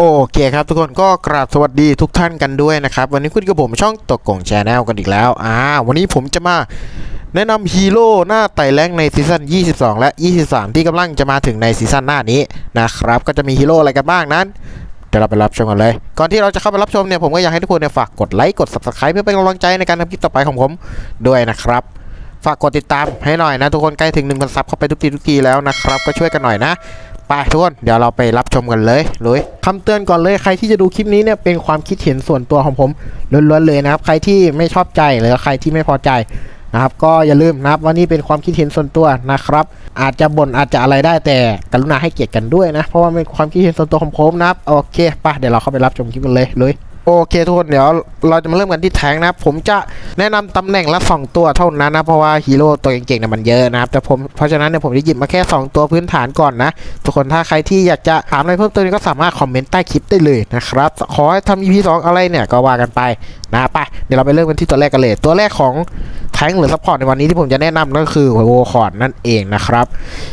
โอเคครับทุกคนก็กราบสวัสดีทุกท่านกันด้วยนะครับ วันนี้คุณกับผมช่องตกกล่องแชแนลกันอีกแล้วอ่าวันนี้ผมจะมาแนะนำฮีโร่หน้าไต่แรงในซีซั่น 22 และ 23 ที่กำลังจะมาถึงในซีซั่นหน้านี้นะครับ ก็จะมีฮีโร่อะไรกันบ้างนั้นเดี๋ยวเราไปรับชมกันเลย ก่อนที่เราจะเข้าไปรับชมเนี่ยผมก็อยากให้ทุกคนเนี่ยฝากกดไลค์กด subscribe เพื่อเป็นกำลังใจในการทำคลิปต่อไปของผมด้วยนะครับฝากกดติดตามให้หน่อยนะทุกคนใกล้ถึง1,000ซับเข้าไปทุกทีทุกทีแล้วนะครับก็ช่วยกันหน่อยนะ ไปทุกคนเดี๋ยวเราไปรับชมกันเลยเลยคำเตือนก่อนเลยใครที่จะดูคลิปนี้เนี่ยเป็นความคิดเห็นส่วนตัวของผมล้วนๆเลยนะครับ ใครที่ไม่ชอบใจหรือใครที่ไม่พอใจนะครับ ก็อย่าลืมนะครับว่านี่เป็นความคิดเห็นส่วนตัวนะครับ อาจจะบ่นอาจจะอะไรได้แต่กรุณาให้เกียรติกันด้วยนะ เพราะว่าเป็นความคิดเห็นส่วนตัวของผมนะครับโอเคไปเดี๋ยวเราเข้าไปรับชมคลิปกันเลยเลย โอเคทุกคนเดี๋ยวเราจะมาเริ่มกันที่แทงนะครับผมจะแนะนำตำแหน่งละ 2 ตัวเท่านั้นนะ เพราะว่าฮีโร่ตัวเก่งๆเนี่ยมันเยอะนะครับแต่ผมเพราะฉะนั้นเนี่ยผมจะหยิบมาแค่ 2 ตัวพื้นฐานก่อนนะ ทุกคนถ้าใครที่อยากจะถามอะไรเพิ่มเติมก็สามารถคอมเมนต์ใต้คลิปได้เลยนะครับ ขอให้ทำ EP 2อะไรเนี่ยก็ว่ากันไปนะไปเดี๋ยวเราไปเริ่มกันที่ตัวแรกกันเลย ตัวแรกของแทงหรือซัพพอร์ตในวันนี้ที่ผมจะแนะนำก็คือโวคอร์ดนั่นเองนะครับ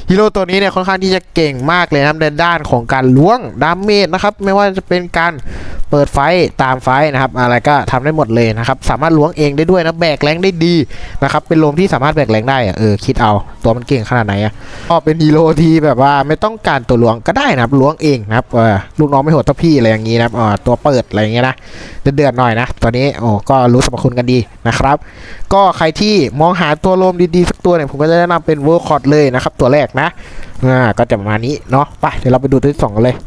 ฮีโร่ตัวนี้เนี่ยค่อนข้างที่จะเก่งมากเลยนะในด้านของการล้วงดาเมจนะครับไม่ว่าจะเป็นการ เปิดไฟตามไฟนะครับ อะไรก็ทำได้หมดเลยนะครับ สามารถล้วงเองได้ด้วยนะแบกแรงได้ดีนะครับ เป็นโลมที่สามารถแบกแรงได้อะเออคิดเอาตัวมันเก่งขนาดไหนอะก็เป็นฮีโร่ที่แบบว่าไม่ต้องการตัวล้วงก็ได้นะครับล้วงเองนะครับเออลูกน้องไม่โหดเท่าพี่อะไรอย่างนี้นะครับเออตัวเปิดอะไรอย่างเงี้ยนะเดือดๆหน่อยนะตัวนี้โอ้ก็รู้สรรพคุณกันดีนะครับ ก็ใครที่มองหาตัวโลมดีๆสักตัวเนี่ยผมก็จะแนะนำเป็นเวอร์คอร์ดเลยนะครับตัวแรกนะอ่าก็จะประมาณนี้เนาะไปเดี๋ยวเราไปดูตัวที่สองกันเลย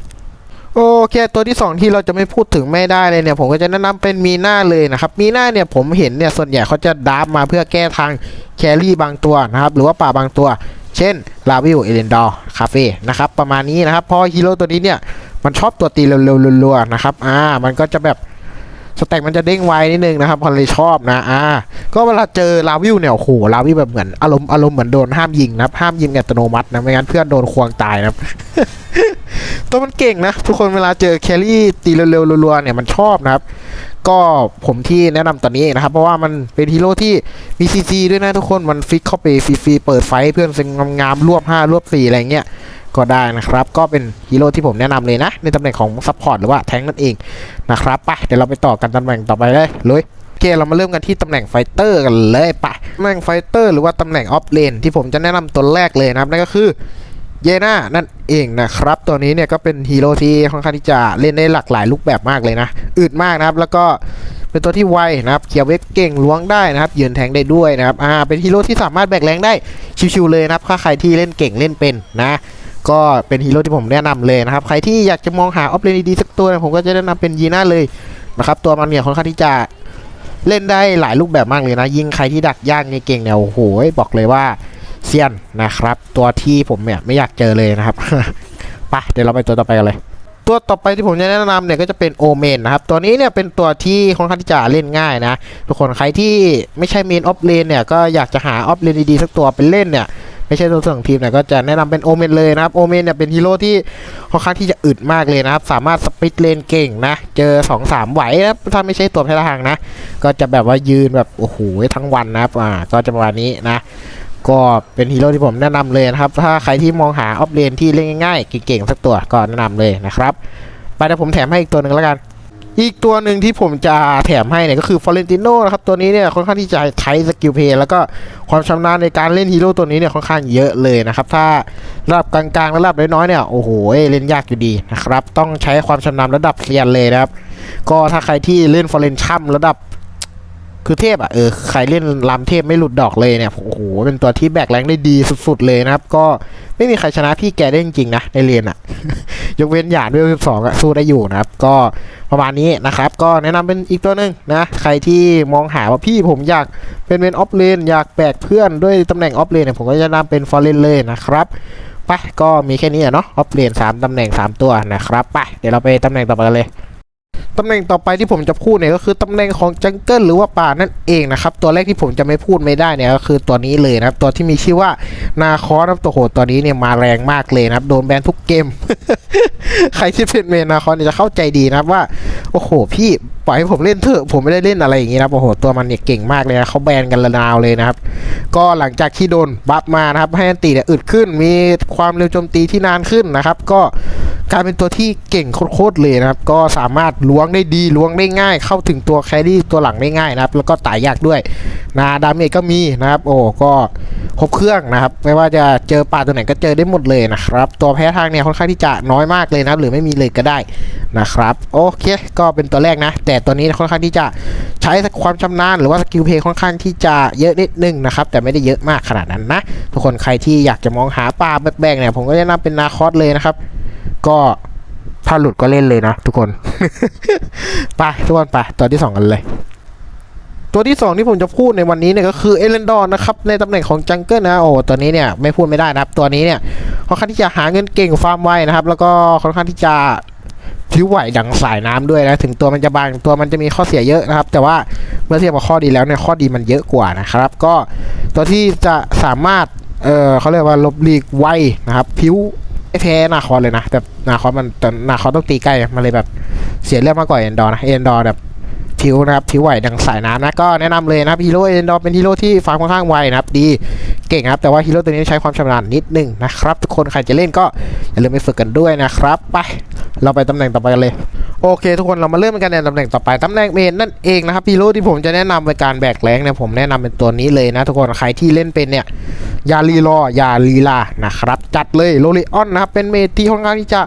โอเคตัวที่ 2 ที่เราจะไม่พูดถึงไม่ได้เลยเนี่ย ผมก็จะแนะนำเป็นมีหน้าเลยนะครับ มีหน้าเนี่ยผมเห็นเนี่ยส่วนใหญ่เขาจะดับมาเพื่อแก้ทางแครี่บางตัวนะครับ หรือว่าป่าบางตัว เช่นลาวิลเอเลนดอร์คาเฟ่นะครับประมาณนี้นะครับเพราะฮีโร่ตัวนี้เนี่ยมันชอบตัวตีเร็วๆรัวๆนะครับอ่ามันก็จะแบบสแต็กมันจะเด้งไวนิดนึงนะครับพอเลยชอบนะอ่าก็เวลาเจอลาวิลเนี่ยโอ้โหลาวิลแบบเหมือนอารมณ์อารมณ์เหมือนโดนห้ามยิงนะครับห้ามยิงอัตโนมัตินะไม่งั้นเพื่อนโดนควงตายนะครับ ตัวมันเก่งนะ ทุกคนเวลาเจอแครี่ตีเร็วๆรัวๆเนี่ยมันชอบนะครับ ก็ผมที่แนะนำตัวนี้นะครับ เพราะว่ามันเป็นฮีโร่ที่มีซีซีด้วยนะทุกคนมันฟิกเข้าไปฟรีๆเปิดไฟให้เพื่อนเซ็งงามๆรวบ5รวบ4อะไรเงี้ยก็ได้นะครับ ก็เป็นฮีโร่ที่ผมแนะนำเลยนะ ในตำแหน่งของซัพพอร์ตหรือว่าแทงนั่นเองนะครับไปเดี๋ยวเราไปต่อกันตำแหน่งต่อไปเลยเลยโอเคเรามาเริ่มกันที่ตำแหน่งไฟเตอร์กันเลยไปตำแหน่งไฟเตอร์หรือว่าตำแหน่งออฟเลนที่ผมจะแนะนำตัวแรกเลยนะครับนั่นก็คือ เยน่านั่นเองนะครับ ตัวนี้เนี่ยก็เป็นฮีโร่ที่ค่อนข้างที่จะเล่นได้หลากหลายรูปแบบมากเลยนะอึดมากนะครับ แล้วก็เป็นตัวที่ไวนะครับเขียวเวฟเก่งล้วงได้นะครับ ยืนแทงได้ด้วยนะครับอ่าเป็นฮีโร่ที่สามารถแบกแรงได้ชิวๆเลยนะครับถ้าใครที่เล่นเก่งเล่นเป็นนะก็เป็นฮีโร่ที่ผมแนะนำเลยนะครับ ใครที่อยากจะมองหาออฟเลนดีๆสักตัวผมก็จะแนะนำเป็นยีน่าเลยนะครับตัวมันเนี่ยค่อนข้างที่จะเล่นได้หลายรูปแบบมากเลยนะ ยิ่งใครที่ดักย่างเนี่ยเก่งเนี่ยโอ้โหบอกเลยว่า เซียนนะครับ ตัวที่ผมเนี่ยไม่อยากเจอเลยนะครับไปเดี๋ยวเราไปตัวต่อไปกันเลยตัวต่อไปที่ผมจะแนะนำเนี่ยก็จะเป็นโอเมนนะครับ ตัวนี้เนี่ยเป็นตัวที่ค่อนข้างที่จะเล่นง่ายนะ ทุกคนใครที่ไม่ใช่เมนออฟเลนเนี่ยก็อยากจะหาออฟเลนดีๆสักตัวเป็นเล่นเนี่ยไม่ใช่ตัวส่งทีมเนี่ยก็จะแนะนำเป็นโอเมนเลยนะครับโอเมนเนี่ยเป็นฮีโร่ที่ค่อนข้างที่จะอึดมากเลยนะครับ สามารถสปิดเลนเก่งนะ เจอ 2 3 ไหวนะถ้าไม่ใช่ตัวแพ้ทางนะ ก็จะแบบว่ายืนแบบ โอ้โหทั้งวันนะครับอ่าก็จะประมาณนี้นะ ก็เป็นฮีโร่ที่ผมแนะนำเลยนะครับ ถ้าใครที่มองหาออฟเลนที่เล่นง่ายๆเก่งๆสักตัวก็แนะนำเลยนะครับ ไปเดี๋ยวผมแถมให้อีกตัวหนึ่งแล้วกัน อีกตัวหนึ่งที่ผมจะแถมให้เนี่ยก็คือฟอเรนติโนนะครับตัวนี้เนี่ยค่อนข้างที่จะใช้สกิลเพย์แล้วก็ความชำนาญในการเล่นฮีโร่ตัวนี้เนี่ยค่อนข้างเยอะเลยนะครับถ้าระดับกลางๆและระดับน้อยๆเนี่ยโอ้โหเล่นยากอยู่ดีนะครับต้องใช้ความชำนาญระดับเซียนเลยนะครับก็ถ้าใครที่เล่นฟอเรนชัมระดับ คือเทพอะเออใครเล่นลำเทพไม่หลุดดอกเลยเนี่ยโอ้โหเป็นตัวที่แบกแรงได้ดีสุดๆเลยนะครับ ก็ไม่มีใครชนะพี่แกได้จริงๆนะในเรียนอะ ยกเว้นหยาดด้วยสองอะสู้ได้อยู่นะครับ ก็ประมาณนี้นะครับ ก็แนะนำเป็นอีกตัวหนึ่งนะ ใครที่มองหาว่าพี่ผมอยากเป็นเมนออฟเลนอยากแบกเพื่อนด้วยตำแหน่งออฟเลนเนี่ยผมก็จะแนะนำเป็นฟอร์เรนเลยนะครับไปก็มีแค่นี้อะเนาะออฟเลนสามตำแหน่งสามตัวนะครับไปเดี๋ยวเราไปตำแหน่งต่อไปเลย ตำแหน่งต่อไปที่ผมจะพูดเนี่ยก็คือตำแหน่งของจังเกิลหรือว่าป่านั่นเองนะครับ ตัวแรกที่ผมจะไม่พูดไม่ได้เนี่ยก็คือตัวนี้เลยนะครับตัวที่มีชื่อว่านาคอนะครับตัวโหดตัวนี้เนี่ยมาแรงมากเลยนะครับ โดนแบนทุกเกม ใครที่เป็นเมนนาคอเนี่ยจะเข้าใจดีนะครับว่า โอ้โหพี่ ปล่อยให้ผมเล่นเถอะผมไม่ได้เล่นอะไรอย่างงี้นะโอ้โหตัวมันเนี่ยเก่งมากเลยนะเขาแบนกันระนาวเลยนะครับ ก็หลังจากที่โดนบัฟมานะครับ ให้อันตีเนี่ยอึดขึ้น มีความเร็วโจมตีที่นานขึ้นนะครับ ก็กลายเป็นตัวที่เก่งโคตรเลยนะครับ ก็สามารถล้วงได้ดีล้วงได้ง่าย เข้าถึงตัวแครี่ตัวหลังได้ง่ายนะครับ แล้วก็ตายยากด้วยนะดาเมจก็มีนะครับ โอ้ก็ครบเครื่องนะครับ ไม่ว่าจะเจอป่าตัวไหนก็เจอได้หมดเลยนะครับ ตัวแพ้ทางเนี่ยค่อนข้างที่จะน้อยมากเลยนะครับ หรือไม่มีเลยก็ได้นะครับ โอเค ก็เป็นตัวแรกนะ แต่แตัวนี้ค่อนข้างที่จะใช้ความชำนาญหรือว่าสกิลเพย์ค่อนข้างที่จะเยอะนิดนึงนะครับแต่ไม่ได้เยอะมากขนาดนั้นนะทุกคนใครที่อยากจะมองหาป่าแบกๆเนี่ยผมก็แนะนำเป็นนาคอสเลยนะครับ ก็ถ้าหลุดก็เล่นเลยนะทุกคนไปทุกคนไปตัวที่สองกันเลย ตัวที่สองที่ผมจะพูดในวันนี้เนี่ยก็คือเอเลนดอนนะครับในตำแหน่งของจังเกิลนะโอ้ตัวนี้เนี่ยไม่พูดไม่ได้นะครับ ตัวนี้เนี่ยค่อนข้างที่จะหาเงินเก่งฟาร์มไว้นะครับ แล้วก็ค่อนข้างที่จะ พลิ้วไหวดังสายน้ำด้วยนะ ถึงตัวมันจะบางตัวมันจะมีข้อเสียเยอะนะครับ แต่ว่าเมื่อเทียบกับข้อดีแล้วเนี่ยข้อดีมันเยอะกว่านะครับ ก็ตัวที่จะสามารถเออเขาเรียกว่าลบลีกไวนะครับพิ้วไม่แพ้นาคอนเลยนะ แต่นาคอนมันแต่นาคอนต้องตีใกล้มันเลยแบบเสียเรื่องมากกว่าเอ็นดอร์นะเอ็นดอร์แบบ ผิวนะครับผิวไหวดังสายน้ำนะก็แนะนำเลยนะครับฮีโร่เอ็นดอร์เป็นฮีโร่ที่ฟาร์มค่อนข้างไวนะครับดีเก่งครับแต่ว่าฮีโร่ตัวนี้ใช้ความชำนาญนิดนึงนะครับทุกคนใครจะเล่นก็อย่าลืมไปฝึกกันด้วยนะครับไปเราไปตำแหน่งต่อไปกันเลยโอเค ทุกคนเรามาเริ่มกันในตำแหน่งต่อไปตำแหน่งเมนนั่นเองนะครับฮีโร่ที่ผมจะแนะนำในการแบกแรงเนี่ยผมแนะนำเป็นตัวนี้เลยนะทุกคนใครที่เล่นเป็นเนี่ยอย่ารีรออย่าลีลานะครับจัดเลยโรลิออนนะครับเป็นเมทที่ค่อนข้างที่จะ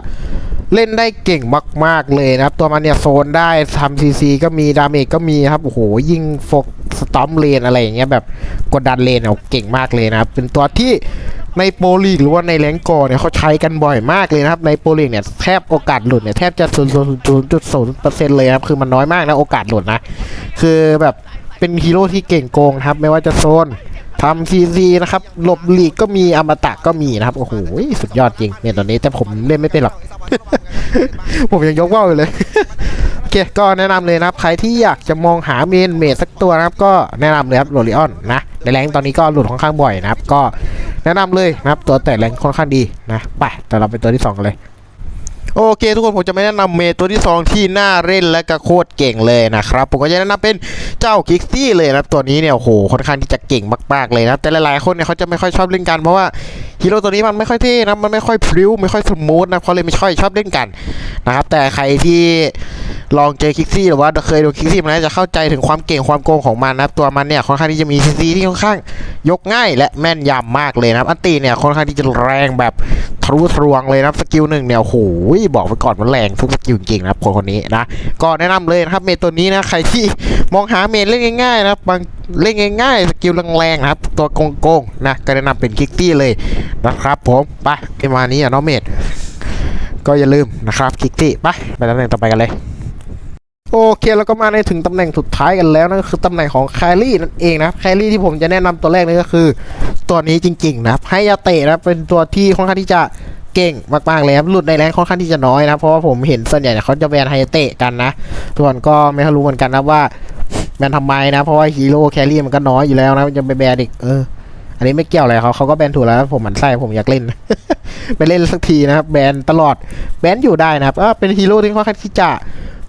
เล่นได้เก่งมาก ๆ เลยนะครับ ตัวมันเนี่ยโซนได้ทำซีซีก็มีดาเมจก็มีครับ โอ้โห ยิงโฟกสตอมเลนอะไรอย่างเงี้ยแบบกดดันเลนเอาเก่งมากเลยนะครับ เป็นตัวที่ในโปรลีกหรือว่าในแรงกอร์เนี่ยเขาใช้กันบ่อยมากเลยนะครับ ในโปรลีกเนี่ยแทบโอกาสหลุดเนี่ยแทบจะศูนย์ศูนย์ศูนย์จุดศูนย์เปอร์เซ็นต์เลยครับ คือมันน้อยมากนะโอกาสหลุดนะ คือแบบเป็นฮีโร่ที่เก่งโกงครับ ไม่ว่าจะโซน ทำซีซีนะครับหลบหลีกก็มีอมตะก็มีนะครับ โอ้โห สุดยอดจริงเนี่ยตอนนี้แต่ผมเล่นไม่เป็นหรอก ผมยังยกว่าวอยู่เลย โอเค ก็แนะนำเลยนะครับ ใครที่อยากจะมองหาเมนเมดสักตัวนะครับ ก็แนะนำเลยครับโรลิออนนะในแรงตอนนี้ก็หลุดค่อนข้างบ่อยนะครับ ก็แนะนำเลยนะครับ ตัวแต่แรงค่อนข้างดีนะ ไปแต่เราเป็นตัวที่สองกันเลย โอเค ทุกคนผมจะไม่แนะนำเมตัวที่สองที่น่าเล่นและก็โคตรเก่งเลยนะครับ ผมก็จะแนะนำเป็นเจ้าคิกซี่เลยนะตัวนี้เนี่ยโหค่อนข้างที่จะเก่งมากๆเลยนะแต่หลายๆคนเนี่ยเขาจะไม่ค่อยชอบเล่นกันเพราะว่า ฮีโร่ตัวนี้มันไม่ค่อยเท่นะ มันไม่ค่อยพริ้ว ไม่ค่อยสมูทนะเขาเลยไม่ค่อยชอบเล่นกันนะครับ แต่ใครที่ลองเจอคิกซี่หรือว่าเคยดูคิกซี่มันน่าจะเข้าใจถึงความเก่งความโกงของมันนะครับ ตัวมันเนี่ยค่อนข้างที่จะมีซีซีที่ค่อนข้างยกง่าย และแม่นยำมากเลยนะครับ อันตีเนี่ยค่อนข้างที่จะแรงแบบทะลุทะลวงเลยนะครับ สกิลหนึ่งเนี่ยโอ้โหบอกไปก่อนมันแรงทุกสกิลจริงๆนะครับคนคนนี้นะ ก็แนะนำเลยนะครับเมทตัวนี้นะ ใครที่มองหาเมทเล่นง่ายๆนะบาง เล่นง่ายๆสกิลแรงๆนะครับ ตัวโกงๆนะก็แนะนำเป็นคิกซี่เลยนะครับผมไปประมาณนี้อะน้องเมทก็อย่าลืมนะครับคิกซี่ไปไปตำแหน่งต่อไปกันเลยโอเคแล้วก็มาในถึงตำแหน่งสุดท้ายกันแล้วนั่นก็คือตำแหน่งของแครี่นั่นเองนะแครี่ที่ผมจะแนะนำตัวแรกนี่ก็คือ ตัวนี้จริงๆนะครับไฮยาเตะนะเป็นตัวที่ค่อนข้างที่จะเก่งมากๆเลยครับหลุดในแรงค่อนข้างที่จะน้อยนะเพราะว่าผมเห็นส่วนใหญ่เดียเขาจะแบนไฮเตะกันนะส่วนก็ไม่รู้เหมือนกันนะว่า แบนทำไมนะ เพราะว่าฮีโร่แครี่มันก็น้อยอยู่แล้วนะจะไปแบนอีกเออ อันนี้ไม่เกี่ยวอะไรเขาเขาก็แบนถูกแล้ว ผมหมันไส้ผมอยากเล่น ไปเล่นสักทีนะครับ แบนตลอดแบนอยู่ได้นะครับก็เป็นฮีโร่ที่ค่อนข้างที่จะ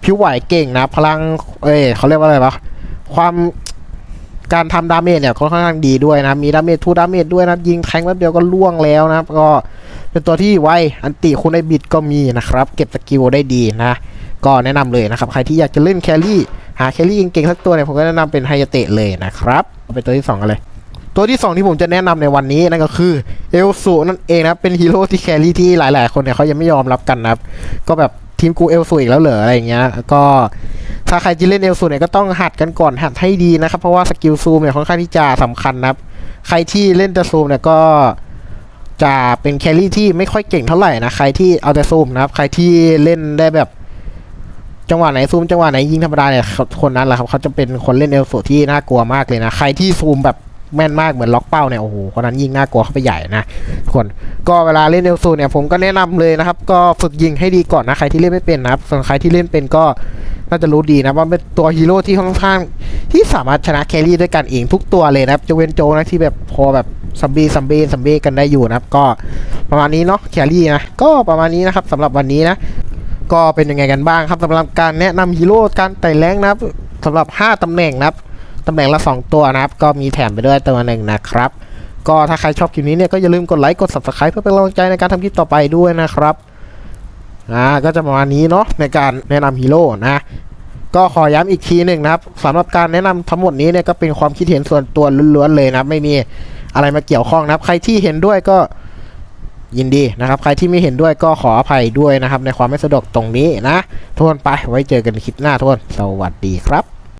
ผิวไหวเก่งนะ พลัง เอ้ยเขาเรียกว่าอะไรวะความการทำดาเมจเนี่ยค่อนข้างดีด้วยนะมีดาเมจทูดาเมจด้วยนะยิงแทงแป๊บเดียวก็ล่วงแล้วนะครับก็เป็นตัวที่ไวอันติคุณไอบิดก็มีนะครับ เก็บสกิลได้ดีนะ ก็แนะนำเลยนะครับ ใครที่อยากจะเล่นแครี่าแครี่เก่งๆสักตัวเนี่ยผมก็แนะนำเป็นไฮยาเตะเลยนะครับเป็นตัวที่สองกันเลยตัวที่สองที่ผมจะแนะนำในวันนี้นั่นก็คือเอลสูนั่นเองนะครับเป็นฮีโร่ที่แครี่ที่หลาย ๆ คนเนี่ยเขายังไม่ยอมรับกันนะครับ ก็แบบทีมกูเอลสูอีกแล้วเหรออะไรอย่างเงี้ยก็ถ้าใครจะเล่นเอลสูเนี่ยก็ต้องหัดกันก่อนหัดให้ดีนะครับ เพราะว่าสกิลซูมเนี่ยค่อนข้างที่จะสำคัญนะครับ ใครที่เล่นแต่ซูมเนี่ยก็จะเป็นแครี่ที่ไม่ค่อยเก่งเท่าไหร่นะใครที่เอาแต่ซูมนะครับ ใครที่เล่นได้แบบ จังหวะไหนซูมจังหวะไหนยิงธรรมดาเนี่ยคนนั้นแหละครับเขาจะเป็นคนเล่นเอลสูที่น่ากลัวมากเลยนะ ใครที่ซูมแบบแม่นมากเหมือนล็อกเป้าเนี่ยโอ้โหคนนั้นยิงน่ากลัวเข้าไปใหญ่นะทุกคนก็เวลาเล่นเอลซูเนี่ยผมก็แนะนำเลยนะครับ ก็ฝึกยิงให้ดีก่อนนะใครที่เล่นไม่เป็นนะครับส่วนใครที่เล่นเป็นก็น่าจะรู้ดีนะว่าเป็นตัวฮีโร่ที่ค่อนข้างที่สามารถชนะแครี่ด้วยกันเองทุกตัวเลยนะครับจะเว้นโจนะที่แบบพอแบบซัมบี้ซัมเบสัมเบี้กันได้อยู่นะครับ ก็ประมาณนี้เนาะแครี่นะก็ประมาณนี้นะครับสำหรับวันนี้นะ ก็เป็นยังไงกันบ้างครับสำหรับการแนะนำฮีโร่การไต่แรงนะครับสำหรับ 5ตำแหน่งนะครับตำแหน่งละ 2 ตัวนะครับ ก็มีแถมไปด้วยตัวหนึ่งนะครับ ก็ถ้าใครชอบคลิปนี้เนี่ยก็อย่าลืมกดไลค์กด subscribe เพื่อเป็นกำลังใจในการทำคลิปต่อไปด้วยนะครับอ่าก็จะประมาณนี้เนาะในการแนะนำฮีโร่นะก็ขอย้ำอีกทีหนึ่งนะครับสำหรับการแนะนำทั้งหมดนี้เนี่ยก็เป็นความคิดเห็นส่วนตัวล้วนๆเลยนะไม่มีอะไรมาเกี่ยวข้องนะครับ ใครที่เห็นด้วยก็ ยินดีนะครับ ใครที่ไม่เห็นด้วยก็ขออภัยด้วยนะครับ ในความไม่สะดวกตรงนี้นะทุกคนไปไว้เจอกันคลิปหน้าทุกคนสวัสดีครับ